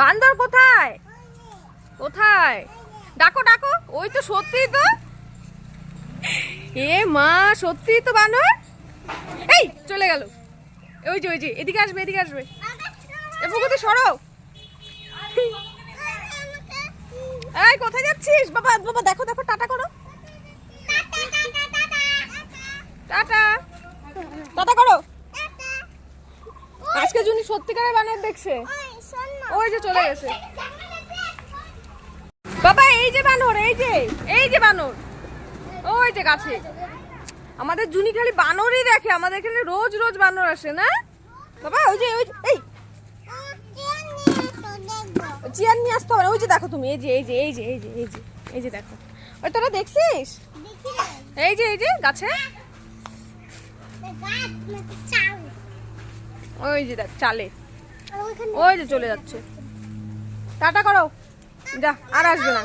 বান্দর কোথায়? কোথায়? ডাকো ডাকো। ওই তো সত্যি তো। এ মা সত্যি তো বানর এই, চলে গেল। ওই যে ওই যে, এদিকে আসবে এদিকে আসবে। এ পুকুতে সরো। এই, কোথায় যাচ্ছিস? বাবা বাবা, দেখো দেখো, টাটা করো। টাটা। টাটা করো। আজকে জুনি সত্যিকারের বানর দেখছে ওই যে চলে গেছে। বাবা এই যে বানর এই যে এই যে বানর। ওই যে গাছে। আমাদের জুনি খালি বানরই দেখে আমাদের এখানে রোজ রোজ বানর আসে না? বাবা ওই যে ওই যে- এই। চেয়ার নিয়ে আসতে হবে ওই যে দেখো তুমি এই যে এই যে এই যে এই যে এই যে এই যে দেখো। ওই তোরা দেখছিস? এই যে এই যে গাছে। ওই যে দেখ চালে। ওই যে চলে যাচ্ছে। টাটা করো। যা আর আসবে না।